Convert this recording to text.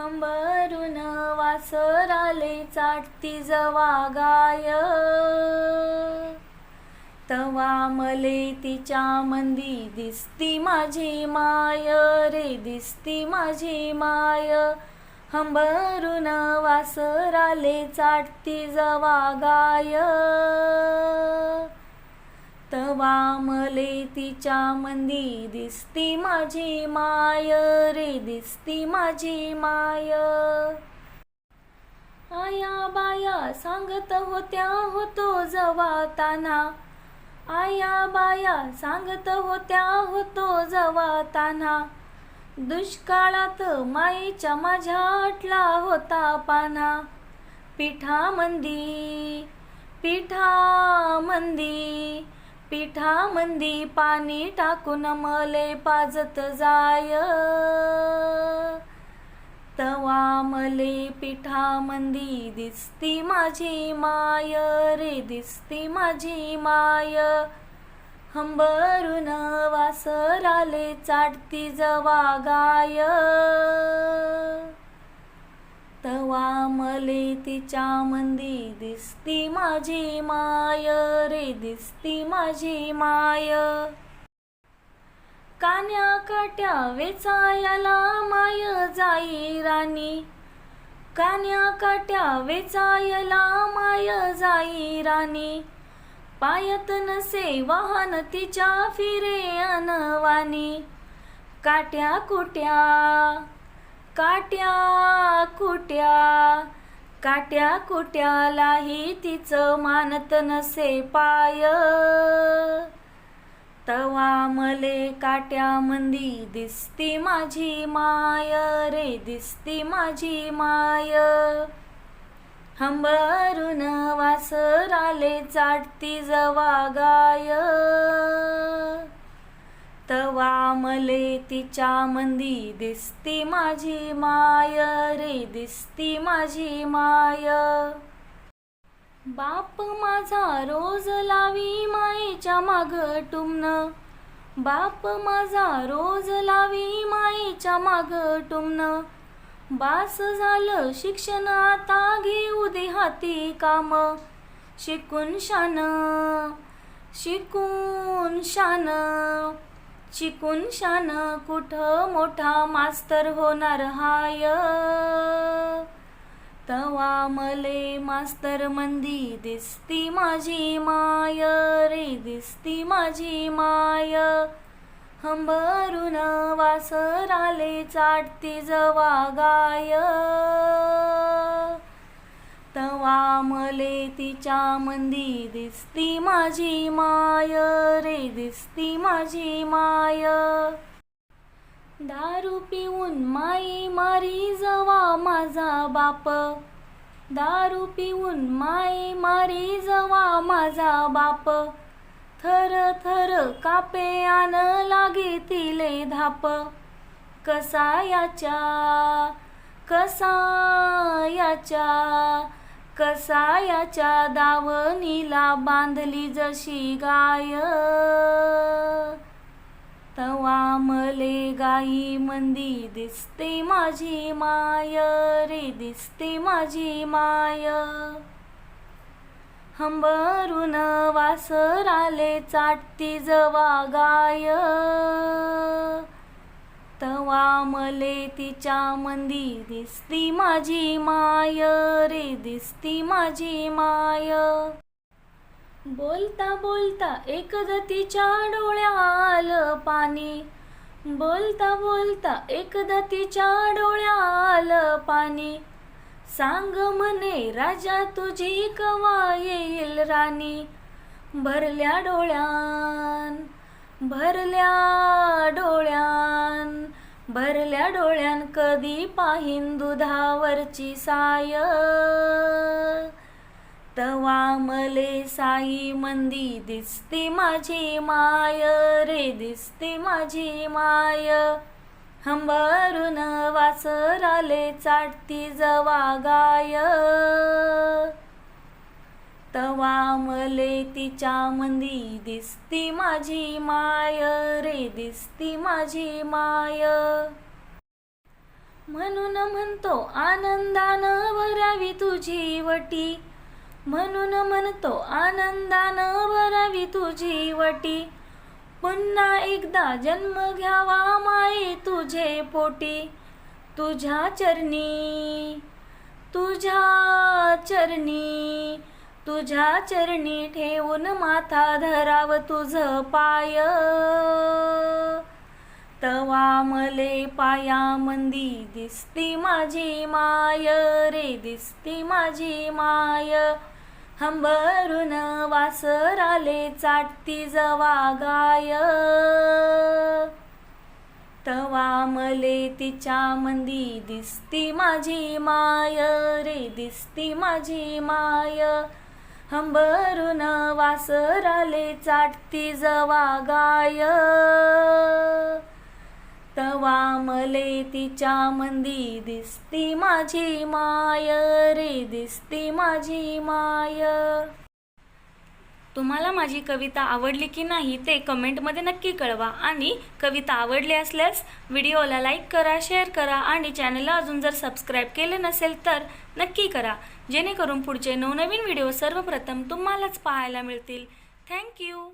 हंबरून वासराले चाटती जवा गाय. तवा मले तिच्या मंदी दिसती माझी माय रे दिसती माझी माय. हंबरून वासराले चाटती जवा गाय. तवा मले तिच्या मंदी दिसती माझी माय रे दिसती माझी माय. आया बाया सांगत होत्या होतो जवाताना. आया बाया सांगत होत्या होतो जवाताना. दुष्काळात माईच्या माझ्या आटला होता पाना. पिठामंदी पिठामंदी पिठामंदी पाणी टाकून मले पाजत जाय. तवा मले पिठामंदी दिसती माझी माय रे दिसती माझी माय. हंबरून वासराले चाटती जवा गाय. तवा मले तिच्या मंदी. दिसती माझी माय रे दिसती माझी माय. कान्या काट्या वेचायला माय जाई राणी. कान्या काट्या वेचायला माय जाई राणी. पायत नसे वाहन तिच्या फिरे अनवानी काट्या कुट्या काट्या कुट्या काट्या कुट्यालाही तिचं मानत नसे पाय. तवा मले काट्या मंदी दिसती माझी माय रे दिसती माझी माय. हंबरून वासराले चाटती जवा गाय. वामले तिच्या मंदी. दिसती माझी माय रे दिसती माझी माय. बाप माझा रोज लावी माईच्या माग टुमन. बाप माझा रोज लावी माईच्या माग टुमन. बास झालं शिक्षण आता घेऊ दे हाती काम. शिकून शान शिकून शान. शिकून शान कुठं मोठा मास्तर होणार हाय. तवा मले मास्तर मंदी दिसती माझी माय रे दिसती माझी माय. हंबरून वासराले चाटती जवा गाय. तवा मले तिच्या मंदी दिसती माझी माय रे दिसती माझी माय. दारू पिऊन माई मारी जवा माझा बाप. दारू पिऊन माई मारी जवा माझा बाप. थर थर कापे आन लागे तिले धाप. कसा याच्या कसा याच्या कसा याच्या दावणीला बांधली जशी गाय. तवा मले गाई मंदी दिसते माझी माय रे दिसते माझी माय. हंबरून वासराले चाटती जवा गाय. तवा मले तिच्या मंदी. दिसती माझी माय रे दिसती माझी माय. बोलता बोलता एकदा डोळ्या आलं पाणी. बोलता बोलता एकदा तिच्या डोळ्या आलं पाणी. सांग म्हणे राजा तुझी कवा येईल राणी? भरल्या डोळ्यान भरल्या कधी पाहिंदू धावरची साय. तवा मले साई मंदी दिसते माझी माय रे दिसते माझी माय. हंबरून वासराले चाटती जवा गाय. तवा मले तिच्या मंदी दिसती माझी माय रे दिसती माझी माय. म्हणून म्हणतो आनंदानं भरावी तुझी वटी. म्हणून म्हणतो आनंदानं भरावी तुझी वटी. पुन्हा एकदा जन्म घ्यावा माये तुझे पोटी. तुझ्या चरणी. तुझ्या चरणी. तुझ्या चरणी ठेवून माथा धराव तुझ पाय. तवा मले पाया मंदी दिसती माझी माय रे दिसती माझी माय. हंबरून वासराले चाटती जवा गाय. तवा मले तिच्या मंदी दिसती माझी माय रे दिसती माझी माय. हंबरून वासराले चाटती जवा गाय. वामले तिच्या मंदी. दिसती माझी माय रे दिसती माझी माय. तुम्हाला माझी कविता आवडली की नाही ते कमेंटमध्ये नक्की कळवा आणि कविता आवडली असल्यास व्हिडिओला लाईक करा शेअर करा आणि चॅनलला अजून जर सबस्क्राईब केले नसेल तर नक्की करा. जेणेकरून पुढचे नवनवीन व्हिडिओ सर्वप्रथम तुम्हालाच पाहायला मिळतील. थँक्यू